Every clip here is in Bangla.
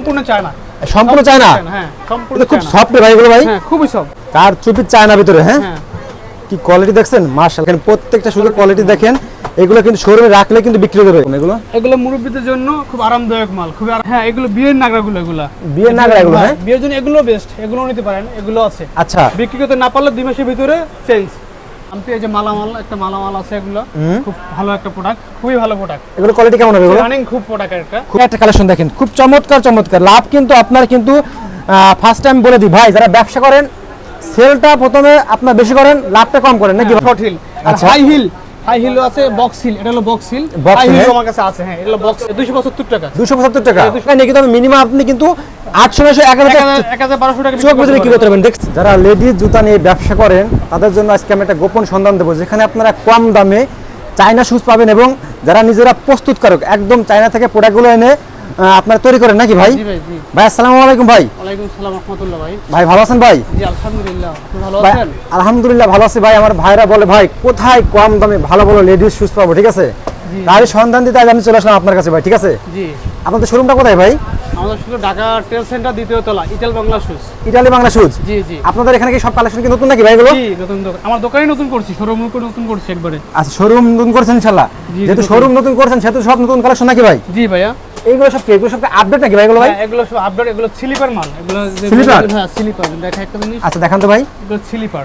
সম্পূর্ণ চায়না। সম্পূর্ণ চায়না? হ্যাঁ সম্পূর্ণ খুব সফট ভাই এগুলো ভাই। হ্যাঁ খুবই সব কার চুপির চায়না ভিতরে হ্যাঁ? হ্যাঁ। কি কোয়ালিটি দেখছেন? মার্শাল এখানে প্রত্যেকটা শুধু কোয়ালিটি দেখেন। এগুলো কিন্তু শোরুমে রাখলে কিন্তু বিক্রি হবে এগুলো। এগুলো মুরব্বীদের জন্য খুব আরামদায়ক মাল আরাম- হ্যাঁ এগুলো বিয়ের নাগরাগুলো এগুলো। বিয়ের নাগরা এগুলো, হ্যাঁ? বিয়ের জন্য এগুলো বেস্ট এগুলো নিতে পারেন এগুলো আছে। আচ্ছা। বিক্রি করতে না পারলে দুই মাসের ভিতরে চেঞ্জ আমি যে মালামাল একটা মালামাল আছে এগুলো। খুব ভালো একটা প্রোডাক্ট খুবই ভালো প্রোডাক্ট এগুলো কোয়ালিটি কেমন হবে এগুলো? রানিং খুব প্রোডাক্ট একটা। খুব একটা কালেকশন দেখেন খুব চমৎকার চমৎকার। লাভ কিন্তু আপনার কিন্তু ফার্স্ট টাইম বলে দিই। ভাই যারা ব্যবসা করেন সেলটা প্রথমে আপনার বেশি করেন লাভটা কম করেন নাকি শর্ট হিল আর হাই হিল হাই হিল আছে বক্স হিল এটা হলো বক্স হিল হাই হিল হ্যাঁ? আমার কাছে আছে হ্যাঁ এটা হলো বক্স 275 টাকা। দুশো পঁচাত্তর টাকা? হ্যাঁ, কিন্তু মিনিমাম আপনি কিন্তু আটশো নয়শো এক হাজার 1200 টাকা চোখ বুঝে কি করতে পারবেন। দেখছেন যারা লেডিস জুতা নিয়ে ব্যবসা করেন তাদের জন্য আজকে আমি একটা গোপন সন্ধান দেবো যেখানে আপনারা কম দামে চায়না শুজ পাবেন এবং যারা নিজেরা প্রস্তুতকারক একদম চায়না থেকে প্রোডাক্টগুলো এনে আপনারা তৈরি করেন নাকি ভাই? ভাই আসসালামু আলাইকুম ভাই। ওয়ালাইকুম আসসালাম রাহমাতুল্লাহ ভাই। ভাই ভালো আছেন ভাই? জি আলহামদুলিল্লাহ। আপনি ভালো আছেন? আলহামদুলিল্লাহ ভালো আছি ভাই। আমার ভাইরা বলে ভাই কোথায় কম দামে ভালো ভালো লেডিস শুজ পাবো? ঠিক আছে। তারই সন্ধান দিতে আজ আমি চলে আসলাম আপনার কাছে ভাই ঠিক আছে? জি। আপনাদের শোরুমটা কোথায় ভাই? আমাদের শুধু ঢাকা ট্রেল সেন্টার দ্বিতীয় তলা Ital Bangla shoes Italy Bangla shoes জি জি। আপনাদের এখানে কি সব কালেকশন কি নতুন নাকি ভাই এগুলো? জি নতুন দোকান। আমার দোকানই নতুন করছি শোরুম নতুন করছি একবারে। আচ্ছা শোরুম নতুন করছেন ইনশাল্লাহ জি, যেহেতু শোরুম নতুন করছেন সেহেতু সব নতুন কালেকশন নাকি ভাই? জি ভাইয়া। এইগুলো সব কি? এগুলো সব আপডেট নাকি ভাই এগুলো ভাই? হ্যাঁ, এগুলো সব আপডেট এগুলো স্লিপার মাল। এগুলো স্লিপার হ্যাঁ স্লিপার দেখা একটা জিনিস। আচ্ছা দেখান তো ভাই। এগুলো স্লিপার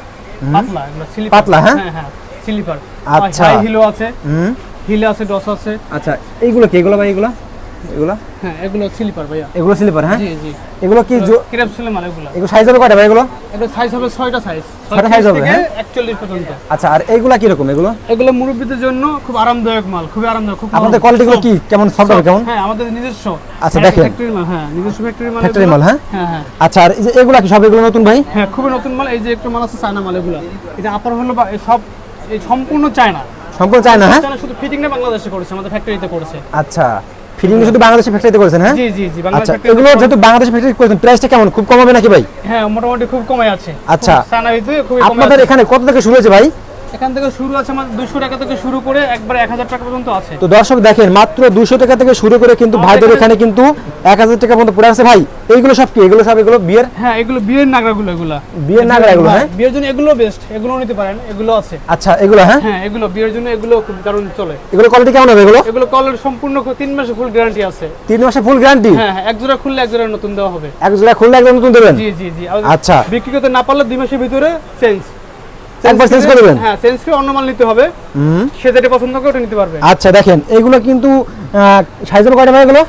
পাতলা এগুলো স্লিপার পাতলা, হ্যাঁ? হ্যাঁ হ্যাঁ স্লিপার আচ্ছা। হাই হিলও আছে। হুম। হিল আছে ডস আছে। আচ্ছা এইগুলো কি? এগুলো ভাই এগুলো? এগুলো? হ্যাঁ এগুলো স্লিপার ভাইয়া। এগুলো স্লিপার হ্যাঁ? জি জি। এগুলো কি ক্রেপ ছিল মাল এগুলো। এগুলো সাইজ হবে কয়টা ভাই এগুলো? এগুলো সাইজ হবে সাইজ size হবে, হ্যাঁ? একচল্লিশ পর্যন্ত। আচ্ছা আর এইগুলা কি রকম এগুলো? এগুলো মুরব্বীদের জন্য খুব আরামদায়ক মাল আরামদায়ক খুব নরম, কোয়ালিটি গুলো কি? কেমন? সফট হবে কেমন? হ্যাঁ আমাদের নিজস্ব। আচ্ছা, হ্যাঁ, দেখেন। factory মাল হ্যাঁ নিজস্ব ফ্যাক্টরি মাল ফ্যাক্টরি মাল হ্যাঁ? হ্যাঁ হ্যাঁ। আচ্ছা আর এই যে এগুলা কি সব এগুলো নতুন ভাই? হ্যাঁ খুবই নতুন মাল এই যে একটু মাল আছে চায়না মাল এগুলো। এটা আপার হলো বা সব এই সম্পূর্ণ চায়না। সম্পূর্ণ চায় না হ্যাঁ? চায়না শুধু ফিটিং না বাংলাদেশে করেছে আমাদের ফ্যাক্টরিতে করেছে। আচ্ছা ফিটিং শুধু বাংলাদেশে ফ্যাক্টরিতে করেছেন হ্যাঁ? জি জি জি বাংলাদেশ আচ্ছা এগুলো। যেহেতু বাংলাদেশে ফ্যাক্টরি করেছেন প্রাইসটা কেমন? খুব কম হবে নাকি ভাই? হ্যাঁ মোটামুটি খুব কমে আছে। আচ্ছা। আপনাদের এখানে কত থেকে শুরু হয়েছে ভাই? এখান থেকে শুরু আছে আমাদের দুশো টাকা থেকে শুরু করে একবার এক হাজার টাকা পর্যন্ত আছে। তো দর্শক দেখেন মাত্র দুশো টাকা থেকে শুরু করে কিন্তু ভাইদের এখানে- কিন্তু এক হাজার টাকা পর্যন্ত পড়ে আছে। ভাই এইগুলো সব কি? এগুলো সব এগুলো বিয়ের? হ্যাঁ এগুলো বিয়ের নাগরাগুলো এগুলো। বিয়ের নাগরা এগুলো, হ্যাঁ? বিয়ের জন্য এগুলো বেস্ট এগুলো নিতে পারেন এগুলো আছে। আচ্ছা এগুলো হ্যাঁ? হ্যাঁ এগুলো বিয়ের জন্য এগুলো খুব দারুণ চলে। এগুলো কোয়ালিটি কেমন হবে এগুলো? এগুলো কলের সম্পূর্ণ খু- তিন মাসে ফুল গ্যারান্টি আছে। তিন মাসে ফুল গ্যারান্টি হ্যাঁ এক জোড়া খুললে এক জোড়া নতুন দেওয়া হবে। এক জোড়া খুললে একদম নতুন দেবেন? জি জি জি। আচ্ছা। বিক্রি করতে না পারলে দুই মাসের ভিতরে চেঞ্জ একবার চেঞ্জ করে? দেবেন? হ্যাঁ চেঞ্জ করে অন্য মাল নিতে হবে। সে যেটা পছন্দ করে ওটা নিতে পারবে। আচ্ছা দেখেন এগুলো কিন্তু সাইজের কয়টা ভাই এগুলো?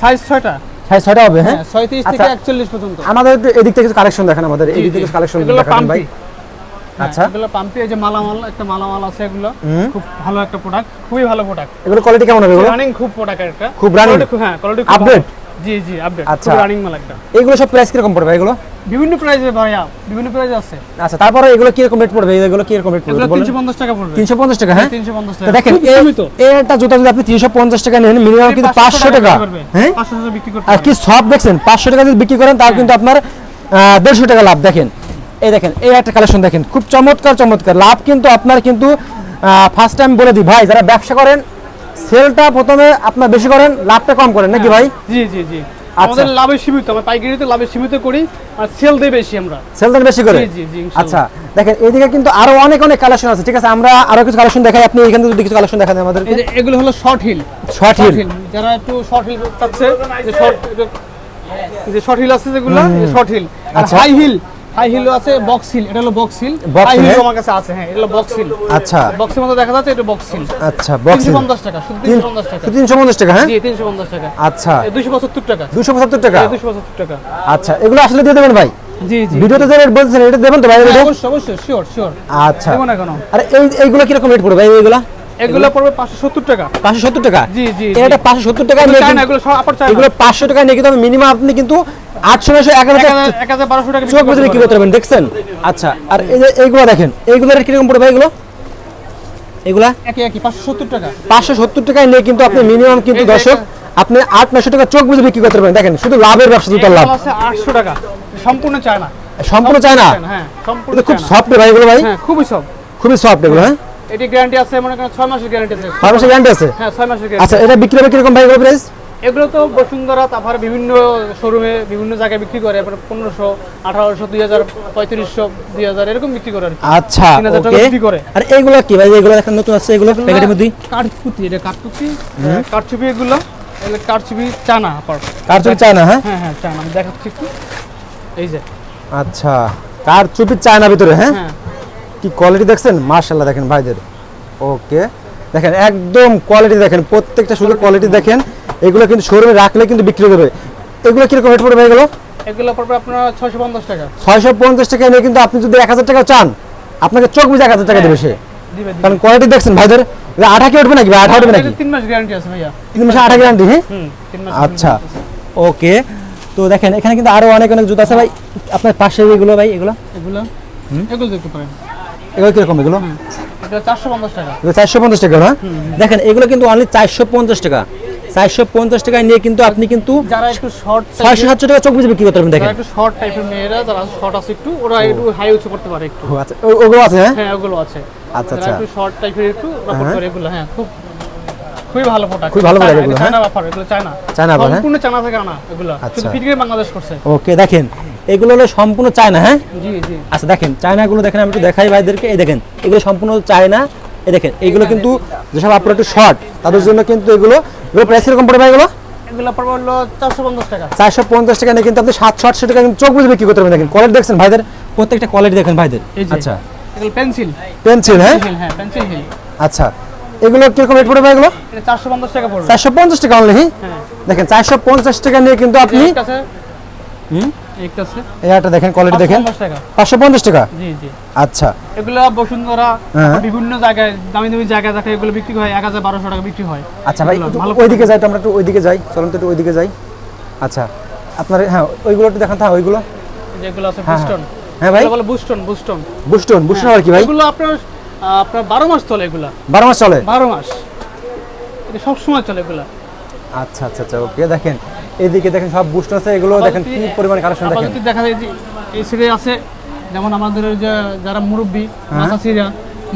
সাইজ ছয়টা। সাইজ ছয়টা হবে হ্যাঁ? হ্যাঁ ছয়ত্রিশ থেকে আচ্ছা। একচল্লিশ পর্যন্ত। আমাদের এদিক থেকে কালেকশন দেখেন আমাদের এদিক থেকে। কালেকশন ভাই। পাম্পি। আচ্ছা। আচ্ছা। এগুলো পাম্পি এই যে মালামাল একটা মালামাল আছে এগুলো। খুব ভালো একটা প্রোডাক্ট খুবই ভালো প্রোডাক্ট এগুলো কোয়ালিটি কেমন হবে এগুলো রানিং খুব প্রোডাক্ট একটা। খুব? Quality হ্যাঁ কোয়ালিটি Update? জি জি আপডেট আচ্ছা। খুব রানিং মাল একটা। এগুলো সব প্রাইস কীরকম পড়বে এগুলো? বিভিন্ন প্রাইসে ভাইয়া বিভিন্ন প্রাইসে আছে। আচ্ছা তারপরে এগুলো কীরকম রেট পড়বে? এগুলো কীরকম রেট পড়বে তিনশো পঞ্চাশ টাকা পড়বে। তিনশো পঞ্চাশ টাকা হ্যাঁ? তিনশো পঞ্চাশ তো টাকা। দেখেন এটা জুতা যদি আপনি তিনশো পঞ্চাশ টাকা নেন মিনিমাম কিন্তু পাঁচশো টাকা হ্যাঁ? পাঁচশো টাকা বিক্রি করতে আর কি সব দেখছেন? পাঁচশো টাকা যদি বিক্রি করেন তার কিন্তু আপনার দেড়শো টাকা লাভ। দেখেন এই দেখেন এই একটা কালেকশন দেখেন। খুব চমৎকার চমৎকার। লাভ কিন্তু আপনার কিন্তু ফার্স্ট টাইম বলে দিই ভাই যারা ব্যবসা করেন সেলটা প্রথমে আপনার বেশি করেন লাভটা কম করেন নাকি ভাই? জি জি জি। আচ্ছা। আমাদের লাভে সীমিত আমরা পাইকারিতে লাভে সীমিত করি আর সেল দেই বেশি আমরা। সেল দেন বেশি করে? জি, জি, জি, আচ্ছা দেখেন এইদিকে কিন্তু আরও অনেক অনেক কালেকশন আছে ঠিক আছে? আমরা আরও কিছু কালেকশন দেখাই আপনি এখান থেকে যদি কিছু কালেকশন দেখান আমাদের এগুলো হলো শর্ট হিল শর্ট হিল যারা একটু শর্ট হিল চাচ্ছে যে শর্ট যে শর্ট হিল আছে যেগুলো শর্ট হিল আর আচ্ছা। হাই হিল হাই হিল আছে বক্স হিল এটা হলো বক্স হিল হাই হিল হ্যাঁ? আমার কাছে আছে হ্যাঁ এটা হলো বক্স হিল আচ্ছা। বক্সের মধ্যে দেখা যাচ্ছে এটা বক্স হিল আচ্ছা বক্স তিনশো পঞ্চাশ টাকা শুধু তিনশো পঞ্চাশ টাকা। তিনশো পঞ্চাশ টাকা হ্যাঁ? জি তিনশো পঞ্চাশ টাকা। আচ্ছা। দুশো পঁচাত্তর টাকা। দুশো পঁচাত্তর টাকা? দুশো পঁচাত্তর টাকা। আচ্ছা এগুলো আসলে দিয়ে দেবেন ভাই? জি জি। ভিডিওতে যে রেট বলছেন এটা দেবেন তো ভাই হ্যাঁ, অবশ্যই অবশ্যই শিওর শিওর আচ্ছা। দেবো না কেন আরে এই এইগুলো কীরকম রেট পড়বে? ভাই এইগুলো? এগুলো পড়বে পাঁচশো সত্তর টাকা। পাঁচশো সত্তর টাকা? জি জি এটা পাঁচশো সত্তর টাকা এগুলো নিয়ে না এগুলো সব আপার চায় এগুলো পাঁচশো টাকা নিয়ে কিন্তু মিনিমাম আপনি কিন্তু আটশো নয়শো এক হাজার টাকা টাকা চোখ বুঝে কি করতে পারবেন দেখছেন? আচ্ছা আর এই যে এইগুলো দেখেন রেট কীরকম পড়বে ভাই এগুলো? এগুলা? একই একই পাঁচশো সত্তর টাকা। পাঁচশো সত্তর টাকায় নিয়ে কিন্তু আপনি মিনিমাম কিন্তু দর্শক আপনি আট নশো টাকা চোখ বুঝে বিক্রি করতে পারবেন। দেখেন শুধু লাভের ব্যবসা জুতার লাভ। এগুলো আছে আটশো টাকা। সম্পূর্ণ চায় না সম্পূর্ণ চায় না হ্যাঁ সম্পূর্ণ খুব সফট ভাই এগুলো ভাই? হ্যাঁ খুবই সব খুবই সফট এগুলো হ্যাঁ? এটি গ্যারান্টি আছে মনে করেন ছয় মাসের গ্যারান্টি আছে। ছয় মাসের গ্যারান্টি আছে? হ্যাঁ ছয় মাসের গ্যারান্টি আচ্ছা এটা বিক্রি হবে কীরকম ভাই এগুলো প্রাইস এগুলো তো বসুন্ধরা তারপর বিভিন্ন শোরুমে বিভিন্ন জায়গায় বিক্রি করে পনেরোশো আঠারোশো দুই হাজার পঁয়ত্রিশশো দুই হাজার এরকম বিক্রি করে কি। আচ্ছা ওকে বিক্রি করে। আর এইগুলো কি ভাই? এগুলো দেখেন নতুন আছে এগুলো প্যাকেটের মধ্যে? কাঠপুতি এটা কাঠপুতি কাঠচুপি এগুলো এগুলো কাঠচুপি চানা আপার চুপি চায় হ্যাঁ? হ্যাঁ হ্যাঁ চানা আমি দেখাচ্ছি একটু। এই যে। আচ্ছা কার চুপি চায় না ভিতরে হ্যাঁ? হ্যাঁ। কি কোয়ালিটি দেখছেন? মার্শাল্লাহ দেখেন ভাইদের। ওকে। দেখেন একদম কোয়ালিটি দেখেন প্রত্যেকটা শুধু কোয়ালিটি দেখেন। এগুলো কিন্তু শোরুমে রাখলে কিন্তু বিক্রি করবে। এগুলো কীরকম রেট পড়বে এগুলো? এগুলো পড়বে আপনার ছয়শো পঞ্চাশ টাকা। ছয়শো পঞ্চাশ টাকা নিয়ে কিন্তু আপনি যদি এক হাজার টাকা চান আপনাকে চোখ বুঝে এক হাজার টাকা দেবে সে। দিবে দিবে। কারণ কোয়ালিটি দেখছেন ভাইদের। আঠা কি উঠবে নাকি আঠা উঠবে নাকি? তিন মাস গ্যারান্টি আছে ভাইয়া। তিন মাসে আঠা গ্যারান্টি হ্যাঁ? আচ্ছা ওকে। তো দেখেন এখানে কিন্তু আরও অনেক অনেক জুতো আছে ভাই। আপনার পাশে এগুলো ভাই এগুলো? এগুলো? এগুলো দেখতে পারেন। এগুলো কীরকম এগুলো? চারশো পঞ্চাশ টাকা। হ্যাঁ দেখেন এগুলো কিন্তু অনলি চারশো পঞ্চাশ টাকা। চারশো পঞ্চাশ টাকায় নিয়ে কিন্তু আপনি কিন্তু যারা একটু শর্ট ছয়শো সাতশো টাকা চোখ বুঝে বিক্রি করতে পারবেন দেখেন। একটু শর্ট টাইপের মেয়েরা যারা শর্ট আছে একটু ওরা একটু হাই উঁচু করতে পারে একটু। আচ্ছা ওগুলো আছে হ্যাঁ? হ্যাঁ ওগুলো আছে। আচ্ছা, আচ্ছা। একটু শর্ট টাইপের একটু ওরা করতে হ্যাঁ। পারে এগুলো হ্যাঁ খুব খুবই ভালো প্রোডাক্ট খুবই ভালো এগুলো, চায়না ব্যাপার এগুলো চায়না চায়না? সম্পূর্ণ চায়না থেকে আনা এগুলো। শুধু ফিটকিরি বাংলাদেশ করছে। ওকে দেখেন এগুলো হলো সম্পূর্ণ চায়না হ্যাঁ? আচ্ছা দেখেন চায়নাগুলো দেখেন আমি একটু দেখাই ভাইদেরকে। এই দেখেন এগুলো সম্পূর্ণ চায়না। এই দেখেন এগুলো কিন্তু যেসব আপনার একটু শর্ট তাদের জন্য কিন্তু এগুলো এগুলো প্রাইস এরকম পড়ে এগুলো? চারশো পঞ্চাশ টাকা। নিয়ে কিন্তু আপনি সাতশো আটশো টাকা কিন্তু চোখ বুঝে বিক্রি করতে পারবেন। দেখেন কোয়ালিটি দেখছেন ভাইদের প্রত্যেকটা কোয়ালিটি দেখেন ভাইদের। আচ্ছা। পেন্সিল পেন্সিল হ্যাঁ? হ্যাঁ পেন্সিল আচ্ছা। এগুলো কীরকম রেট পড়বে ভাই এগুলো? চারশো পঞ্চাশ টাকা অনলি হ্যাঁ। দেখেন চারশো পঞ্চাশ টাকা নিয়ে কিন্তু আপনি হুম? একটা আছে। এই দেখেন কোয়ালিটি দেখেন। 550 টাকা। পাঁচশো পঞ্চাশ টাকা? জি জি। আচ্ছা। এগুলো বসুন্ধরা হ্যাঁ। বিভিন্ন জায়গায় দামি দামি জায়গায় দেখে এগুলো বিক্রি হয় টাকা বিক্রি হয়। আচ্ছা ভাই এগুলো একটু ভালো ওইদিকে যাই তো আমরা একটু ওইদিকে যাই। চলুন তো একটু ওইদিকে যাই। আচ্ছা আপনার হ্যাঁ ওইগুলো একটু দেখান হ্যাঁ, ওইগুলো। যেগুলো আছে হ্যাঁ, বুস্টন হ্যাঁ ভাই। এগুলো বুস্টন বুস্টন বুস্টন বুস্টন আর কি ভাই? এগুলো আপনার আপনার বারো মাস চলে এগুলা। বারো মাস চলে? বারো মাস। এটা সব সময় চলে এগুলা। আচ্ছা আচ্ছা আচ্ছা ওকে দেখেন। এইদিকে দেখেন সব বুস্টন আছে এগুলো দেখেন কি পরিমাণ কালেকশন দেখেন। দেখা যায় যে এই সাইডে আছে যেমন আমাদের যে যারা মুরব্বী হ্যাঁ। মাসাসিরা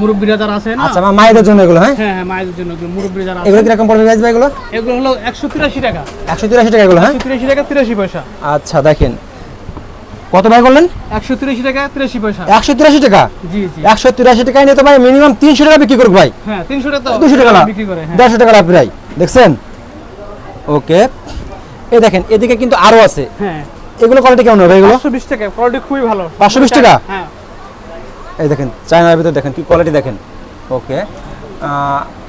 মুরব্বীরা যারা আছে না? আচ্ছা মায়েদের জন্য এগুলো হ্যাঁ? হ্যাঁ হ্যাঁ মায়েদের জন্য এগুলো মুরব্বী যারা এগুলো কীরকম পড়বে প্রাইস ভাই এগুলো? এগুলো হলো একশো তিরাশি টাকা। একশো তিরাশি টাকা এগুলো হ্যাঁ? একশো তিরাশি টাকা তিরাশি পয়সা। আচ্ছা দেখেন। কত ভাই বললেন একশো তিরাশি টাকা তিরাশি পয়সা। একশো তিরাশি টাকা? জি জি। একশো তিরাশি টাকায় নিয়ে তো ভাই মিনিমাম তিনশো টাকা বিক্রি করব ভাই। হ্যাঁ তিনশো টাকা তো দুশো টাকা বিক্রি করে হ্যাঁ। দেড়শো টাকা লাভ প্রায় দেখছেন? ওকে। এই দেখেন এদিকে কিন্তু আরও আছে। হ্যাঁ। এগুলো কোয়ালিটি কেমন হবে এগুলো? পাঁচশো বিশ টাকা কোয়ালিটি খুবই ভালো। 520 টাকা? হ্যাঁ। এই দেখেন চায়নার ভিতর দেখেন কি কোয়ালিটি দেখেন। ওকে।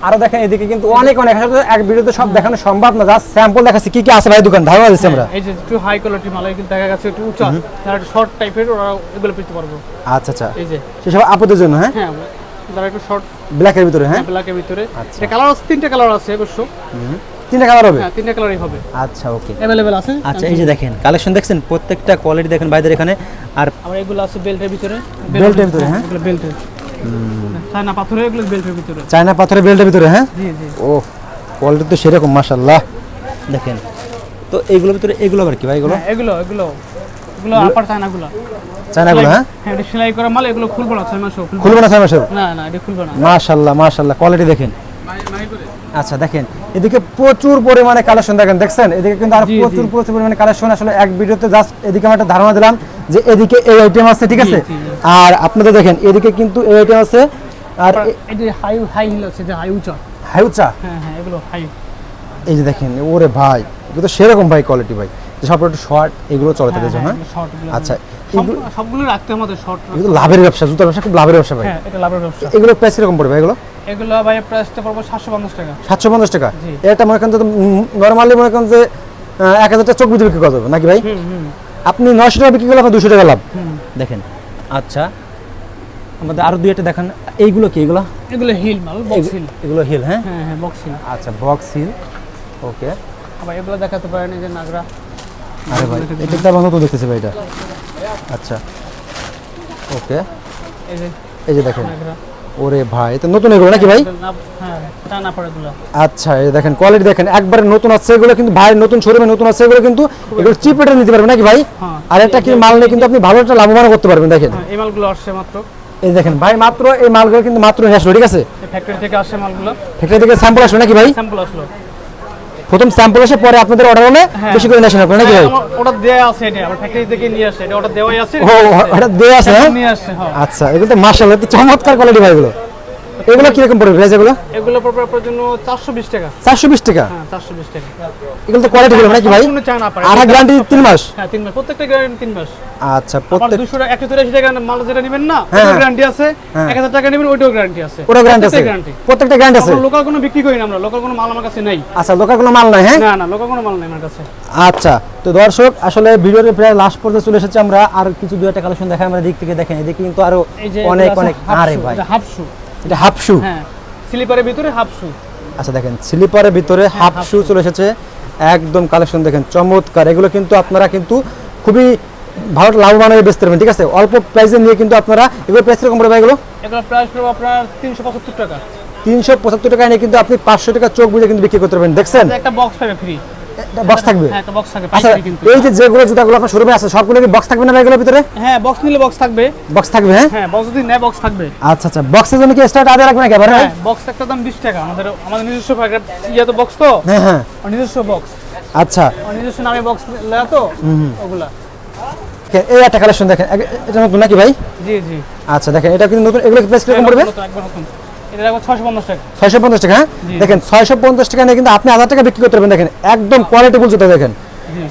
আরও দেখেন এদিকে কিন্তু অনেক অনেক। এক ভিডিওতে সব দেখানো সম্ভব না জাস্ট স্যাম্পল দেখাচ্ছি কি কি আছে ভাই দোকান ধারণা দিচ্ছি আমরা। এই যে একটু হাই কোয়ালিটি মাল কিন্তু দেখা গেছে একটু উঁচা। যারা একটু শর্ট টাইপের ওরা এগুলো পেতে পারব। আচ্ছা আচ্ছা। এই যে। সেসব আপুদের জন্য হ্যাঁ? হ্যাঁ যারা একটু শর্ট ব্ল্যাকের ভিতরে হ্যাঁ? ব্ল্যাকের ভিতরে। আচ্ছা। কালার আছে তিনটা কালার আছে অবশ্য। তিনটা কালার হবে? হ্যাঁ তিনটা কালারই হবে। আচ্ছা ওকে অ্যাভেলেবেল আছে? আচ্ছা এই যে দেখেন কালেকশন দেখছেন প্রত্যেকটা কোয়ালিটি দেখেন ভাইদের এখানে আর এগুলো আছে বেল্টের ভিতরে। বেল্টের ভিতরে, হ্যাঁ? এগুলো বেল্টের চায়না পাথরে এগুলো বেল্টের ভিতরে। চায়না পাথরের বেল্টের ভিতরে হ্যাঁ? জি জি। ও কোয়ালিটি তো সেরকম দেখেন তো এইগুলোর ভিতরে এগুলো আবার কি ভাই এগুলো? হ্যাঁ, এগুলো এগুলো। এগুলো আপার চায়নাগুলো। চায়নাগুলো হ্যাঁ? হ্যাঁ এটা সেলাই করা মাল এগুলো খুলবো না ছয় মাসও। খুলবো না ছয় না না এটা খুলবো না। মাশাল্লাহ মাশাল্লাহ কোয়ালিটি দেখেন। আচ্ছা দেখেন এদিকে প্রচুর পরিমাণে কালেকশন দেখেন দেখছেন? এদিকে কিন্তু আর প্রচুর প্রচুর পরিমাণে কালেকশন আসলে এক ভিডিওতে জাস্ট এদিকে আমরা একটা ধারণা দিলাম যে এদিকে এই আইটেম আছে ঠিক আছে। আর আপনাদের দেখেন এদিকে কিন্তু এই আইটেম আছে আর এই যে হাই হাই হিল আছে যে হাই উঁচা। হাইউচা হ্যাঁ হ্যাঁ এগুলো হাই এই যে দেখেন ওরে ভাই এগুলো তো সেরকম ভাই কোয়ালিটি ভাই। যে সব একটু শর্ট এগুলো চলে তাদের জন্য। হ্যাঁ? শর্টগুলো। আচ্ছা সবগুলো রাখতে আমাদের শর্ট এগুলো লাভের ব্যবসা জুতার ব্যবসা খুব লাভের ব্যবসা ভাই। হ্যাঁ এটা লাভের ব্যবসা। এগুলো প্রাইস কীরকম পড়বে এগুলো? এগুলো ভাই প্রাইসটা পড়ব সাতশো পঞ্চাশ টাকা। সাতশো পঞ্চাশ টাকা? এটা মনে করেন নর্মালি মনে করেন যে আহ, এক হাজার টাকা চোখ বুঝে বিক্রি করা যাবে নাকি ভাই? আপনি নয়শো টাকা বিক্রি করলে আপনার দুশো টাকা লাভ। দেখেন আচ্ছা আমাদের আরও দুই একটা দেখান। এইগুলো কি এগুলো? এগুলো হিল মাল বক্স হিল এগুলো হিল হ্যাঁ? হ্যাঁ হ্যাঁ বক্স হিল আচ্ছা বক্স হিল ওকে আবার এগুলো দেখাতে পারেন এই যে নাগরা। আরে ভাই এটা তো আমার নতুন দেখতেছি ভাই এটা। আচ্ছা। ওকে। এই যে দেখেন। ওরে ভাই এটা নতুন এগুলো নাকি ভাই? আচ্ছা এই দেখেন কোয়ালিটি দেখেন একবারে নতুন আছে এগুলো কিন্তু ভাই নতুন শোরুমে নতুন আছে এগুলো কিন্তু এগুলো চিপ রেটে নিতে পারবেন নাকি ভাই? হ্যাঁ। আর একটা কি মাল নিয়ে কিন্তু আপনি ভালো একটা লাভবান করতে পারবেন দেখেন। হ্যাঁ, এই মালগুলো আসছে মাত্র। এই দেখেন ভাই মাত্র এই মালগুলো কিন্তু মাত্র আসলো ঠিক আছে? ফ্যাক্টরি থেকে আসছে মালগুলো। ফ্যাক্টরি থেকে স্যাম্পল আসলো নাকি ভাই? স্যাম্পল আসলো। প্রথম স্যাম্পল আসে পরে আপনাদের অর্ডার হলে হ্যাঁ। বেশি করে নেশন আপনার নাকি ভাই? হ্যাঁ, ওটা দেয়া আছে এটা আমার ফ্যাক্টরি থেকে নিয়ে আসে এটা ওটা দেওয়াই আছে। ও ওটা দেওয়া আছে হ্যাঁ? নিয়ে আসে হ্যাঁ। আচ্ছা এগুলো তো মাশাআল্লাহ তো চমৎকার কোয়ালিটি ভাই এগুলো এগুলো কীরকম পড়বে প্রাইস এগুলো? এগুলো পড়বে আপনার জন্য চারশো বিশ টাকা। চারশো বিশ টাকা? হ্যাঁ চারশো বিশ টাকা। এগুলো তো কোয়ালিটি গুলো নাকি ভাই? সম্পূর্ণ চায়না পারে আঠা গ্যারান্টি তিন মাস? হ্যাঁ তিন মাস। প্রত্যেকটা গ্যারান্টি তিন মাস। আচ্ছা প্রত্যেক দুশো একশো তিরাশি টাকা মাল যেটা নেবেন না হ্যাঁ, ওটাও হ্যাঁ। গ্যারান্টি আছে। হ্যাঁ। এক হাজার টাকা নেবেন ওইটাও গ্যারান্টি আছে। ওটা গ্যারান্টি আছে। প্রত্যেকটা গ্যারান্টি আছে। লোকাল কোনো বিক্রি করি না আমরা। লোকাল কোনো মাল আমার কাছে নেই। আচ্ছা দোকান কোনো মাল নাই হ্যাঁ? না না লোকাল কোনো মাল নেই আমার কাছে। আচ্ছা তো দর্শক আসলে ভিডিওর প্রায় লাস্ট পর্যন্ত চলে এসেছে আমরা। আর কিছু দু একটা কালেকশন দেখাই আমরা দিক থেকে দেখেন। এদিকে কিন্তু আরও অনেক অনেক। আরে ভাই। Half shoe. এটা হাফ শু। হ্যাঁ স্লিপারের ভিতরে হাফ শু। আচ্ছা দেখেন স্লিপারের ভিতরে হাফ শু চলে এসেছে। একদম কালেকশন দেখেন চমৎকার। এগুলো কিন্তু আপনারা কিন্তু খুবই ভালো লাভবান হয়ে বেচতে পারবেন ঠিক আছে? অল্প প্রাইসে নিয়ে কিন্তু আপনারা এগুলো প্রাইস কীরকম পড়বে এগুলো? এগুলো প্রাইস পড়বে আপনার তিনশো পঁচাত্তর টাকা। তিনশো পঁচাত্তর টাকা নিয়ে কিন্তু আপনি পাঁচশো টাকা চোখ বুঝে কিন্তু বিক্রি করতে পারবেন দেখছেন? একটা বক্স পাবে ফ্রি বক্স থাকবে। হ্যাঁ একটা বক্স থাকবে আচ্ছা পাইকারি কিন্তু। এই যে যেগুলো জুতাগুলো আপনার শোরুমে আছে সবগুলো কি বক্স থাকবে না এগুলোর ভিতরে? হ্যাঁ বক্স নিলে বক্স থাকবে। বক্স থাকবে হ্যাঁ? হ্যাঁ বক্স যদি নেয় বক্স থাকবে। আচ্ছা আচ্ছা বক্সের জন্য কি স্টার্ট আদে রাখবেন একেবারে? হ্যাঁ বক্স একটা দাম বিশ টাকা। আমাদের আমাদের নিজস্ব প্যাকেট ইয়ে তো বক্স তো? হ্যাঁ হ্যাঁ। নিজস্ব বক্স আচ্ছা। নিজস্ব নামে বক্স লেয়া তো? ওগুলা। এই একটা কালেকশন দেখেন। এটা নতুন নাকি ভাই? জি জি। আচ্ছা দেখেন এটা কিন্তু নতুন। এগুলো প্রাইস কীরকম পড়বে? একবার নতুন। ছয়শো পঞ্চাশ টাকা। হ্যাঁ? দেখেন ছয়শো পঞ্চাশ টাকা নিয়ে কিন্তু আপনি হাজার টাকা বিক্রি করতে পারবেন। দেখেন একদম কোয়ালিটিফুল জুতা দেখেন।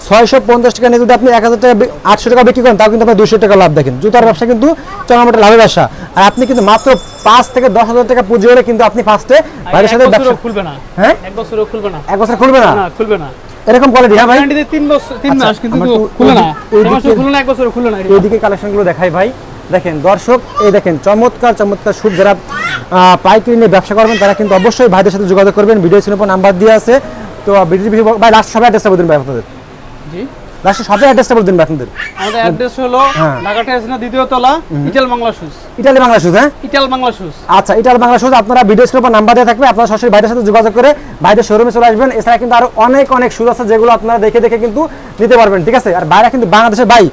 ছয়শো পঞ্চাশ টাকা নিয়ে যদি আপনি এক হাজার টাকা আটশো টাকা বিক্রি করেন তাও কিন্তু আপনার দুশো টাকা লাভ দেখেন। জুতার ব্যবসা কিন্তু চরমোটা লাভের ব্যবসা। আর আপনি কিন্তু মাত্র পাঁচ থেকে দশ হাজার টাকা পুঁজি হলে কিন্তু আপনি ফার্স্টে বাইরের সাথে এক ব্যবসা খুলবে না। হ্যাঁ? এক খুলবে না। এক বছর খুলবে না? খুলবে না। এরকম কোয়ালিটি হ্যাঁ ভাই? তিন বছর তিন আচ্ছা, মাস কিন্তু খুলে না। খুলে এক বছরও খুলে না। কালেকশনগুলো দেখাই ভাই। দেখেন দর্শক এই দেখেন চমৎকার চমৎকার সুদ যারা পাইকারি নিয়ে ব্যবসা করবেন তারা কিন্তু অবশ্যই ভাইদের সাথে যোগাযোগ করবেন। ভিডিও সিনেপর নাম্বার দিয়ে আছে। তো ভিডিও ভাই লাস্ট সবাই অ্যাড্রেসটা বলবেন ভাই আপনাদের। জি। লাস্টে সবাই অ্যাড্রেসটা বলবেন ভাই আপনাদের। আমাদের অ্যাড্রেস হলো হ্যাঁ। ঢাকা টেসনা দ্বিতীয় তলা Ital Bangla shoes Italy Bangla shoes হ্যাঁ? ইটাল বাংলা শুজ আচ্ছা ইটালি বাংলা সুদ আপনারা ভিডিও স্ক্রিপের নাম্বার দিয়ে থাকবে আপনারা সরাসরি ভাইদের সাথে যোগাযোগ করে ভাইদের শোরুমে চলে আসবেন। এছাড়া কিন্তু আরও অনেক অনেক সুদ আছে যেগুলো আপনারা দেখে দেখে কিন্তু নিতে পারবেন ঠিক আছে? আর বাইরে কিন্তু বাংলাদেশের ভাই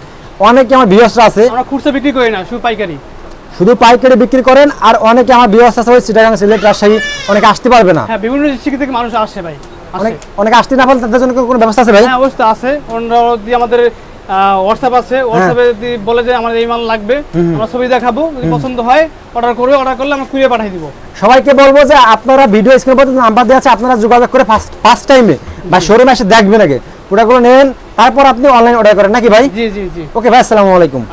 অনেকে আমার বিহসরা আছে। আমরা খুচরা বিক্রি করি না শুধু পাইকারি। শুধু পাইকারি বিক্রি করেন আর অনেকে আমার বিহস আছে ওই চিটাগাং সিলেট রাজশাহী অনেকে আসতে পারবে না। হ্যাঁ বিভিন্ন ডিস্ট্রিক্ট থেকে মানুষ আসে ভাই অনেক অনেকে আসতে না পারলে তাদের জন্য কোনো ব্যবস্থা আছে ভাই? হ্যাঁ অবশ্যই আছে। ওনারা দিয়ে আমাদের হোয়াটসঅ্যাপ আছে হোয়াটসঅ্যাপে যদি বলে যে আমাদের এই মাল লাগবে আমরা ছবি দেখাবো যদি পছন্দ হয় অর্ডার করবে অর্ডার করলে আমরা কুড়িয়ে পাঠিয়ে দিব। সবাইকে বলব যে আপনারা ভিডিও স্ক্রিনের পর নাম্বার দেওয়া আছে আপনারা যোগাযোগ করে ফার্স্ট ফার্স্ট টাইমে বা শোরুমে এসে দেখবেন আগে। প্রোডাক্টগুলো নেন তারপর আপনি অনলাইন অর্ডার করেন নাকি ভাই? জি জি জি। ওকে ভাই আসসালামু আলাইকুম।